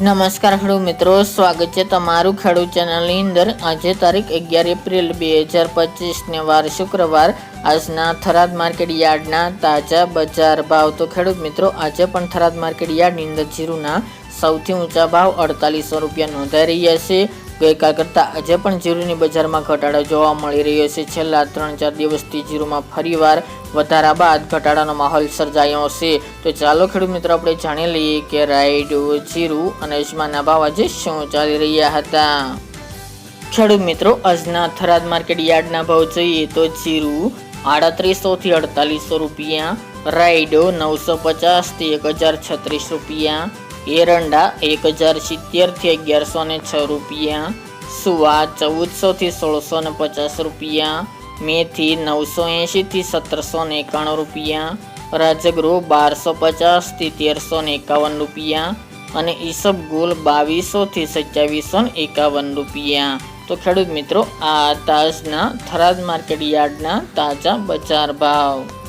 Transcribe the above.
નમસ્કાર ખેડૂત મિત્રો, સ્વાગત છે તમારું ખેડૂત ચેનલની અંદર. આજે તારીખ અગિયાર એપ્રિલ બે હજાર પચીસને વાર શુક્રવાર. આજના થરાદ માર્કેટ યાર્ડના તાજા બજાર ભાવ. તો ખેડૂત મિત્રો, આજે પણ થરાદ માર્કેટ યાર્ડની અંદર જીરુના સૌથી ઊંચા ભાવ અડતાલીસો રૂપિયા નોંધાઈ રહ્યા છે. ગઈકાલ કરતાં આજે પણ જીરુની બજારમાં ઘટાડો જોવા મળી રહ્યો છે. છેલ્લા ત્રણ ચાર દિવસથી જીરુમાં ફરીવાર વધારા બાદ ઘટાડાનો માહોલ સર્જાયો છે. તો ચાલો ખેડૂત મિત્રો, આપણે જાણી લઈએ કે રાઈડ, જીરુ અને અજમાના ભાવ આજે શું ચાલી રહ્યા હતા? ખેડૂત મિત્રો, આજના થરાદ માર્કેટ યાર્ડના ભાવ જોઈએ તો જીરુ આડત્રીસો થી અડતાલીસો રૂપિયા, રાઈડો નવસો પચાસથી એક હજાર છત્રીસ રૂપિયા એરંડા એક હજાર સિત્તેરથી અગિયારસો ને છ રૂપિયા, સુવા ચૌદસો થી સોળસો ને પચાસ રૂપિયા, મેથી નવસો એંશી થી સત્તરસો ને એકાણું રૂપિયા, રાજગૃહ બારસો પચાસથી તેરસો ને એકાવન રૂપિયા અને ઈસબગુલ બાવીસો થી સત્યાવીસો ને એકાવન રૂપિયા. તો ખેડૂત મિત્રો, આ તાજના થરાદ માર્કેટ યાર્ડના તાજા બજાર ભાવ.